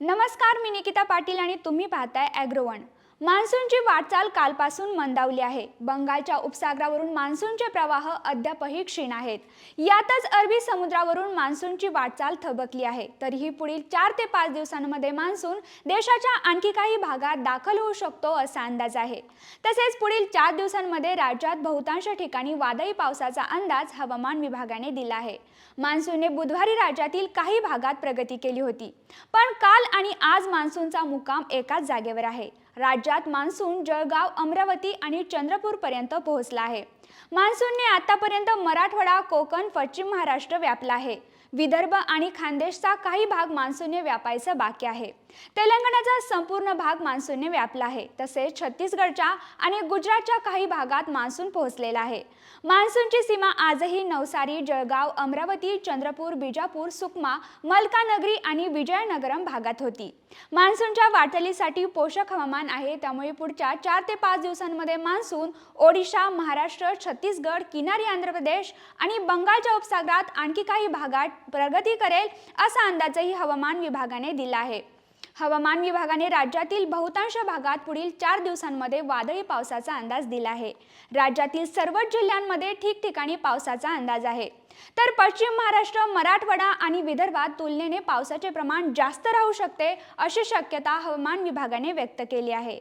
नमस्कार मी निकिता पाटील आणि तुम्ही पाहताय ॲग्रोवन मान्सूनची वाटचाल कालपासून मंदावली आहे. बंगालच्या उपसागरावरून मान्सूनचे प्रवाह अद्यापही क्षीण आहेत. यातच अरबी समुद्रावरून मान्सूनची वाटचाल थबकली आहे. तरीही पुढील चार ते पाच दिवसांमध्ये मान्सून देशाच्या आणखी काही भागात दाखल होऊ शकतो असा अंदाज आहे. तसेच पुढील चार दिवसांमध्ये राज्यात बहुतांश ठिकाणी वादळी पावसाचा अंदाज हवामान विभागाने दिला आहे. मान्सूनने बुधवारी राज्यातील काही भागात प्रगती केली होती. पण काल आणि आज मान्सूनचा मुकाम एकाच जागेवर आहे. राज्यात मान्सून जळगाव अमरावती आणि चंद्रपूरपर्यंत पोहोचला आहे. मान्सूनने आतापर्यंत मराठवाडा कोकण पश्चिम महाराष्ट्र व्यापला आहे. विदर्भ आणि खानदेशचा काही भाग मान्सूनने व्यापायचा बाकी आहे. तेलंगणाचा संपूर्ण भाग मान्सूनने व्यापला आहे. तसेच छत्तीसगडच्या आणि गुजरातच्या काही भागात मान्सून पोहोचलेला आहे. मान्सूनची सीमा आजही नवसारी जळगाव अमरावती चंद्रपूर बिजापूर सुकमा मलकानगरी आणि विजयनगरम भागात होती. मान्सूनच्या वाटचालीसाठी पोषक हवामान आहे. त्यामुळे पुढच्या चार ते पाच दिवसांमध्ये मान्सून ओडिशा महाराष्ट्र छत्तीसगड किनारी आंध्र प्रदेश आणि बंगालच्या उपसागरात आणखी काही भागात प्रगती करेल असा अंदाजही हवामान विभागाने दिला आहे. हवामान विभागाने राज्यातील बहुतांश भागात पुढील चार दिवसांमध्ये वादळी पावसाचा अंदाज दिला आहे. राज्यातील सर्वच जिल्ह्यांमध्ये ठिकठिकाणी पावसाचा अंदाज आहे. तर पश्चिम महाराष्ट्र मराठवाडा आणि विदर्भात तुलनेने पावसाचे प्रमाण जास्त राहू शकते अशी शक्यता हवामान विभागाने व्यक्त केली आहे.